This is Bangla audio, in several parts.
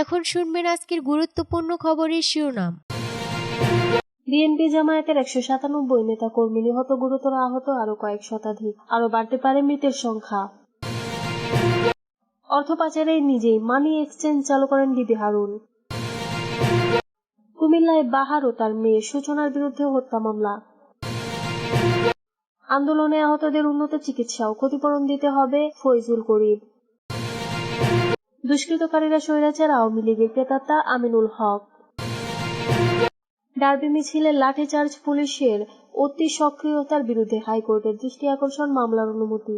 এখন শুনবেন আজকের গুরুত্বপূর্ণ খবরের শিরোনাম। বিএনপি জামায়াতের একশো সাতানব্বই নেতা কর্মী নিহত, গুরুতর আহত আরও কয়েক শতাধিক। আরও বাড়তে পারে মৃতের সংখ্যা। অর্থ পাচারে নিজেই মানি এক্সচেঞ্জ চালু করেন বিবি হারুন। কুমিল্লায় বাহার ও তার মেয়ে সূচনার বিরুদ্ধে হত্যা মামলা। আন্দোলনে আহতদের উন্নত চিকিৎসা ও ক্ষতিপূরণ দিতে হবে ফৈজুল করিম। দুষ্কৃতকারীরা স্বৈরাচার আওয়ামী লীগের ক্রেতাতা আমিনুল হক। ডার্বি মিছিলে লাঠিচার্জ পুলিশের অতি সক্রিয়তার বিরুদ্ধে হাইকোর্টের দৃষ্টি আকর্ষণ মামলার অনুমতি।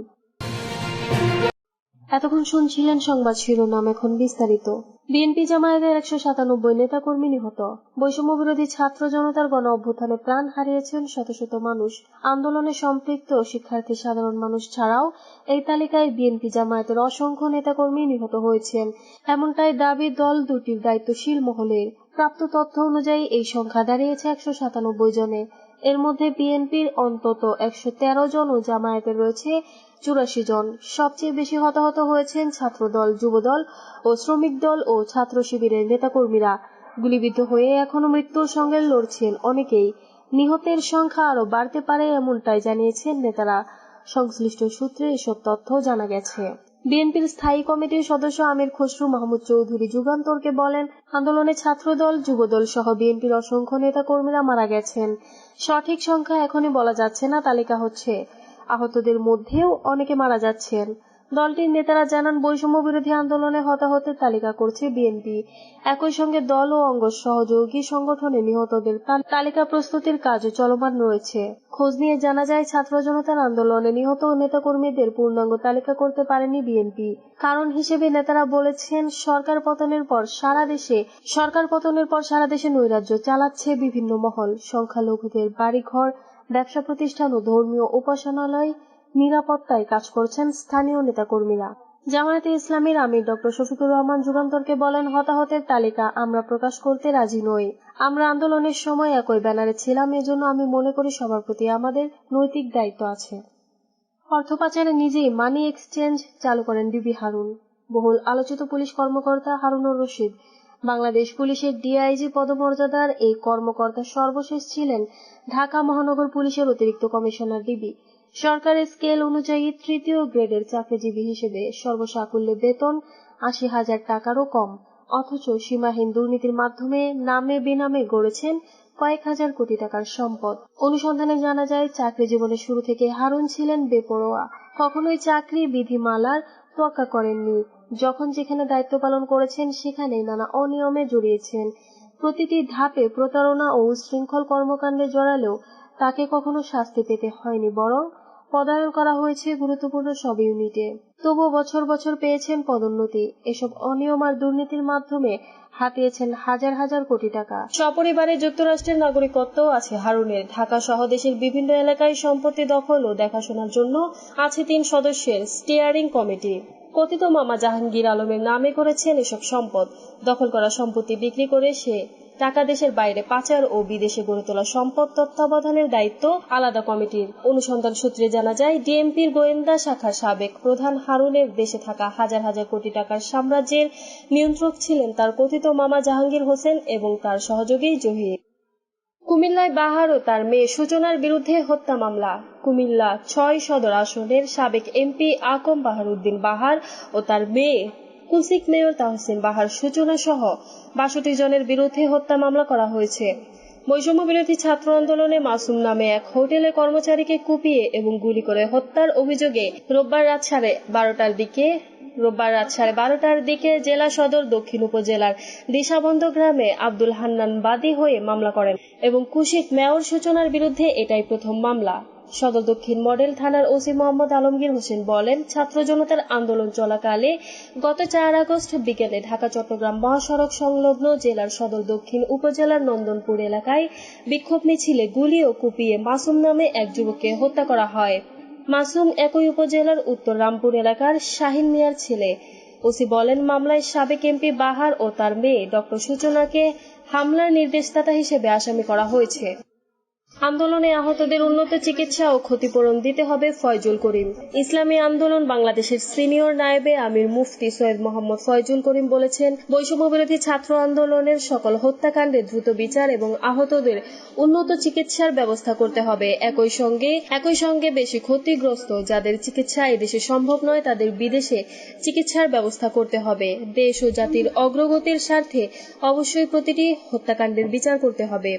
এতক্ষণ শুনছিলেন সংবাদ শিরোনাম এখন বিস্তারিত। বিএনপি জামায়াতের একশো সাতানব্বই নেতাকর্মী নিহত। বৈষম্য বিরোধী ছাত্র জনতার গণ অভ্যুত্থানে প্রাণ হারিয়েছেন শত শত মানুষ। আন্দোলনে সম্পৃক্ত শিক্ষার্থী সাধারণ মানুষ ছাড়াও এই তালিকায় বিএনপি জামায়াতের অসংখ্য নেতাকর্মী নিহত হয়েছেন। এমনটাই দাবি দল দুটির দায়িত্বশীল মহলের প্রাপ্ত তথ্য অনুযায়ী এই সংখ্যা দাঁড়িয়েছে একশো সাতানব্বই জনে। এর মধ্যে বিএনপির অন্তত একশো তেরো জন ও জামায়াতের রয়েছে চুরাশি জন। সবচেয়ে বেশি হতাহত হয়েছেন ছাত্রদল, যুবদল ও শ্রমিক দল ও ছাত্র শিবিরের নেতাকর্মীরা। গুলিবিদ্ধ হয়ে এখনও মৃত্যুর সঙ্গে লড়ছেন অনেকেই। নিহতের সংখ্যা আরও বাড়তে পারে এমনটাই জানিয়েছেন নেতারা। সংশ্লিষ্ট সূত্রে এসব তথ্য জানা গেছে। বিএনপির স্থায়ী কমিটির সদস্য আমির খসরু মাহমুদ চৌধুরী যুগান্তরকে বলেন, আন্দোলনে ছাত্রদল, যুবদল সহ বিএনপির অসংখ্য নেতা কর্মীরা মারা গেছেন। সঠিক সংখ্যা এখনই বলা যাচ্ছে না, তালিকা হচ্ছে। আহতদের মধ্যেও অনেকে মারা যাচ্ছেন। দলটির নেতারা জানান, বৈষম্য বিরোধী আন্দোলনে হতাহতের তালিকা করছে বিএনপি। একই সঙ্গে দল ও অঙ্গ সহযোগী সংগঠনে নিহতদের তালিকা প্রস্তুতির কাজও চলমান রয়েছে। খোঁজ নিয়ে জানা যায়, ছাত্র জনতার আন্দোলনে নিহত নেতাকর্মীদের পূর্ণাঙ্গ তালিকা করতে পারেনি বিএনপি। কারণ হিসেবে নেতারা বলেছেন, সরকার পতনের পর সারা দেশে সরকার পতনের পর সারা দেশে নৈরাজ্য চালাচ্ছে বিভিন্ন মহল। সংখ্যালঘুদের বাড়িঘর ব্যবসা প্রতিষ্ঠান ও ধর্মীয় উপাসনালয় নিরাপত্তায় কাজ করছেন স্থানীয় নেতাকর্মীরা। জামায়াতে ইসলামীর আমির ডক্টর শফিকুর রহমান যুগান্তরকে বলেন, হতাহতের তালিকা আমরা প্রকাশ করতে রাজি নই। আমরা আন্দোলনের সময় একই ব্যানারে ছিলাম, এজন্য আমি মনে করি সবার প্রতি আমাদের নৈতিক দায়িত্ব আছে। অর্থ পাচারে নিজেই মানি এক্সচেঞ্জ চালু করেন বিবি হারুন। বহুল আলোচিত পুলিশ কর্মকর্তা হারুনুর রশিদ। বাংলাদেশ পুলিশের ডিআইজি পদমর্যাদার এই কর্মকর্তা সর্বশেষ ছিলেন ঢাকা মহানগর পুলিশের অতিরিক্ত কমিশনার ডিবি। সরকারের স্কেল অনুযায়ী তৃতীয় গ্রেডের চাকরিজীবী হিসেবে সর্বসাকুল্যে বেতন আশি হাজার টাকারও কম। অথচ সীমাহীন দুর্নীতির মাধ্যমে নামে বেনামে গড়েছেন কয়েক হাজার কোটি টাকার সম্পদ। অনুসন্ধানে জানা যায় চাকরি জীবনের শুরু থেকে হারুন ছিলেন বেপরোয়া। কখনোই চাকরি বিধিমালার তোয়াক্কা করেননি। যখন যেখানে দায়িত্ব পালন করেছেন, সেখানে নানা অনিয়মে জড়িয়েছেন। প্রতিটি ধাপে প্রতারণা ও উশৃঙ্খল কর্মকাণ্ডে জড়ালেও তাকে কখনো শাস্তি পেতে হয়নি, বরং পদায়ন করা হয়েছে গুরুত্বপূর্ণ সব ইউনিটে। তবুও বছর বছর পেয়েছেন পদোন্নতি। এসব অনিয়ম আর দুর্নীতির মাধ্যমে হাতিয়েছেন হাজার হাজার কোটি টাকা। সপরিবারে যুক্তরাষ্ট্রের নাগরিকত্ব আছে হারুনের। ঢাকা সহ দেশের বিভিন্ন এলাকায় সম্পত্তি দখল ও দেখাশোনার জন্য আছে তিন সদস্যের স্টিয়ারিং কমিটি। কথিত মামা জাহাঙ্গীর আলমের নামে করেছেন এসব সম্পদ। দখল করা সম্পত্তি বিক্রি করে সে টাকা দেশের বাইরে পাচার ও বিদেশে গড়ে তোলা সম্পদ তত্ত্বাবধানের দায়িত্ব আলাদা কমিটির। অনুসন্ধান সূত্রে জানা যায়, ডিএমপির গোয়েন্দা শাখার সাবেক প্রধান হারুনের দেশে থাকা হাজার হাজার কোটি টাকার সাম্রাজ্যের নিয়ন্ত্রক ছিলেন তার কথিত মামা জাহাঙ্গীর হোসেন এবং তার সহযোগী জহির। কুমিল্লায় বাহার ও তার মেয়ে সূচনার বিরুদ্ধে হত্যা মামলা। কুমিল্লা ছয় সদর আসনের সাবেক এমপি আকম বাহারউদ্দিন বাহার ও তার মেয়ে কুলসিক মেয়র তাহসিন বাহার সূচনা সহ বাষট্টি জনের বিরুদ্ধে হত্যা মামলা করা হয়েছে। বৈষম্য বিরোধী ছাত্র আন্দোলনে মাসুম নামে এক হোটেলে কর্মচারীকে কুপিয়ে এবং গুলি করে হত্যার অভিযোগে রোববার রাত সাড়ে বারোটার দিকে রোববার রাত সাড়ে বারোটার দিকে জেলা সদর দক্ষিণ উপজেলার দিশাবন্ধ গ্রামে আব্দুল হান্নান বাদী হয়ে মামলা করেন এবং কুশিক মেয়র সূচনার বিরুদ্ধে এটাই প্রথম মামলা। সদর দক্ষিণ মডেল থানার ওসি মোহাম্মদ আলমগীর হোসেন বলেন, ছাত্র জনতার আন্দোলন চলাকালে গত চার আগস্ট বিকেলে ঢাকা চট্টগ্রাম মহাসড়ক সংলগ্ন জেলার সদর দক্ষিণ উপজেলার নন্দনপুর এলাকায় বিক্ষোভ মিছিলে গুলি ও কুপিয়ে মাসুম নামে এক যুবককে হত্যা করা হয়। মাসুম একই উপজেলার উত্তর রামপুর এলাকার শাহিন মিয়ার ছেলে। ওসি বলেন, মামলায় সাবেক এমপি বাহার ও তার মেয়ে ডক্টর সূচনাকে হামলার নির্দেশদাতা হিসেবে আসামি করা হয়েছে। আন্দোলনে আহতদের উন্নত চিকিৎসা ও ক্ষতিপূরণ দিতে হবে ফয়জুল করিম। ইসলামী আন্দোলন বাংলাদেশের সিনিয়র নায়েবে আমির মুফতি সৈয়দ মোহাম্মদ ফয়জুল করিম বলেছেন বৈষম্য বিরোধী ছাত্র আন্দোলনের সকল হত্যাকাণ্ডে দ্রুত বিচার এবং আহতদের উন্নত চিকিৎসার ব্যবস্থা করতে হবে। একই সঙ্গে একই সঙ্গে বেশি ক্ষতিগ্রস্ত যাদের চিকিৎসা এদেশে সম্ভব নয়, তাদের বিদেশে চিকিৎসার ব্যবস্থা করতে হবে। দেশ ও জাতির অগ্রগতির স্বার্থে অবশ্যই প্রতিটি হত্যাকাণ্ডের বিচার করতে হবে।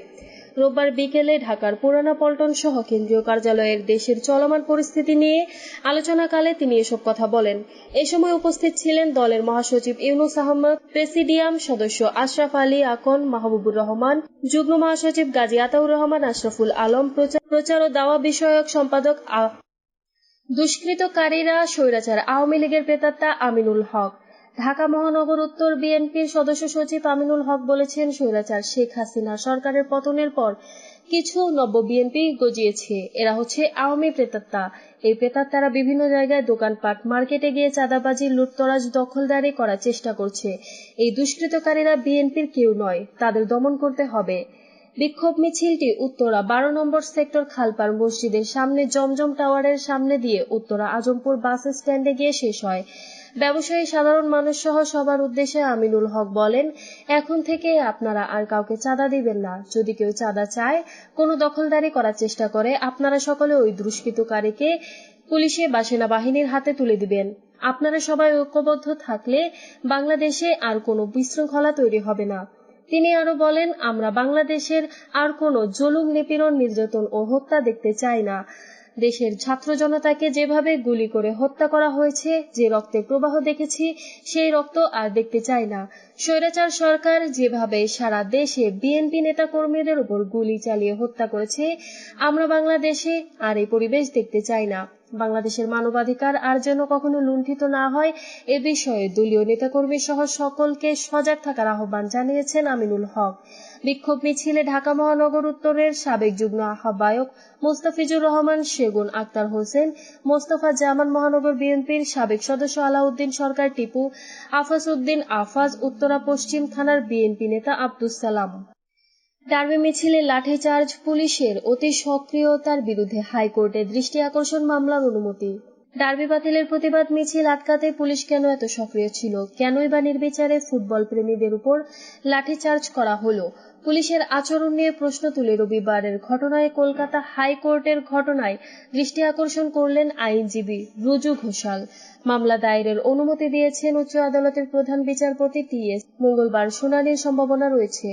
রোববার বিকেলে ঢাকার পুরানা পল্টন সহ কেন্দ্রীয় কার্যালয়ের দেশের চলমান পরিস্থিতি নিয়ে আলোচনাকালে তিনি এসব কথা বলেন। এ সময় উপস্থিত ছিলেন দলের মহাসচিব ইউনুস আহমদ, প্রেসিডিয়াম সদস্য আশরাফ আলী, আকন, মাহবুবুর রহমান, যুগ্ম মহাসচিব গাজী আতাউর রহমান, আশরাফুল আলম, প্রচার- ও দাওয়া বিষয়ক সম্পাদক দুষ্কৃতকারীরা, স্বৈরাচার আওয়ামী লীগের প্রেতাত্মা আমিনুল হক। ঢাকা মহানগর উত্তর বিএনপির সদস্য সচিব আমিনুল হক বলেছেন, স্বৈরাচার শেখ হাসিনা সরকারের পতনের পর কিছু নব্য বিএনপি গজিয়েছে। এরা হচ্ছে আওয়ামী প্রেতাত্মা। এই প্রেতাত্মারা বিভিন্ন জায়গায় দোকানপাট, মার্কেটে গিয়ে চাঁদাবাজি, লুটতরাজ, দখলদারি করার চেষ্টা করছে। এই দুষ্কৃতকারীরা বিএনপির কেউ নয়, তাদের দমন করতে হবে। বিক্ষোভ মিছিলটি উত্তরা বারো নম্বর সেক্টর খালপার মসজিদের সামনে জমজম টাওয়ারের সামনে দিয়ে উত্তরা আজমপুর বাস স্ট্যান্ডে গিয়ে শেষ হয়। ব্যবসায়ী সাধারণ মানুষ সহ সবার উদ্দেশ্যে আমিনুল হক বলেন, এখন থেকে আপনারা আর কাউকে চাঁদা দিবেন না। যদি কেউ চাঁদা চায়, কোনো দখলদারি করার চেষ্টা করে, আপনারা সকলে ওই দুষ্কৃতকারীকে পুলিশে বা সেনাবাহিনীর হাতে তুলে দিবেন। আপনারা সবাই ঐক্যবদ্ধ থাকলে বাংলাদেশে আর কোনো বিশৃঙ্খলা তৈরি হবে না। তিনি আরও বলেন, আমরা বাংলাদেশের আর কোনো জুলুম নিপীড়ন, নির্যাতন ও হত্যা দেখতে চাই না। দেশের ছাত্র জনতাকে যেভাবে গুলি করে হত্যা করা হয়েছে, যে রক্তের প্রবাহ দেখেছি, সেই রক্ত আর দেখতে চাই না। স্বৈরাচার সরকার যেভাবে সারা দেশে বিএনপি নেতা কর্মীদের উপর গুলি চালিয়ে হত্যা করেছে, আমরা বাংলাদেশে আর এই পরিবেশ দেখতে চাই না। বাংলাদেশের মানবাধিকার আর যেন কখনো লুণ্ঠিত না হয়, এ বিষয়ে দলীয় নেতাকর্মী সহ সকলকে সজাগ থাকার আহ্বান জানিয়েছেন আমিনুল হক। বিক্ষোভ মিছিলে ঢাকা মহানগর উত্তরের সাবেক যুগ্ম আহ্বায়ক মোস্তাফিজুর রহমান, সেগুন আক্তার হোসেন, মোস্তফা জামান মহানগর বিএনপির সাবেক সদস্য আলাউদ্দিন সরকার, টিপু আফাজ উদ্দিন আফাজ, উত্তরা পশ্চিম থানার বিএনপি নেতা আব্দুস সালাম। ডার্বি মিছিলে লাঠিচার্জ পুলিশের অতি সক্রিয়তার বিরুদ্ধে হাইকোর্টের দৃষ্টি আকর্ষণ মামলার অনুমতি। ডার্বি বাতিলের প্রতিবাদ মিছিল আটকাতে পুলিশ কেন এত সক্রিয় ছিল? কেনই বা নির্বিচারে ফুটবল প্রেমীদের উপর লাঠিচার্জ করা হলো? পুলিশের আচরণ নিয়ে প্রশ্ন তুলে রবিবারের ঘটনায় কলকাতা হাইকোর্টের ঘটনায় দৃষ্টি আকর্ষণ করলেন আইনজীবী রুজু ঘোষাল। মামলা দায়েরের অনুমতি দিয়েছেন উচ্চ আদালতের প্রধান বিচারপতি টি এস। মঙ্গলবার শুনানির সম্ভাবনা রয়েছে।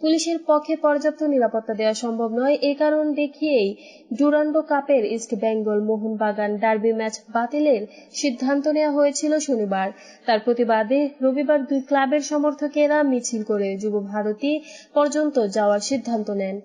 পুলিশের পক্ষে পর্যাপ্ত নিরাপত্তা দেওয়া সম্ভব নয়। এ কারণ দেখিয়েই ডুরান্ডো কাপের east Bengal Mohun Bagan derby match বাতিলের সিদ্ধান্ত নেওয়া হয়েছিল শনিবার। তার প্রতিবাদে রবিবার দুই ক্লাবের সমর্থকেরা মিছিল করে যুব ভারতী পর্যন্ত যাওয়ার সিদ্ধান্ত নেন।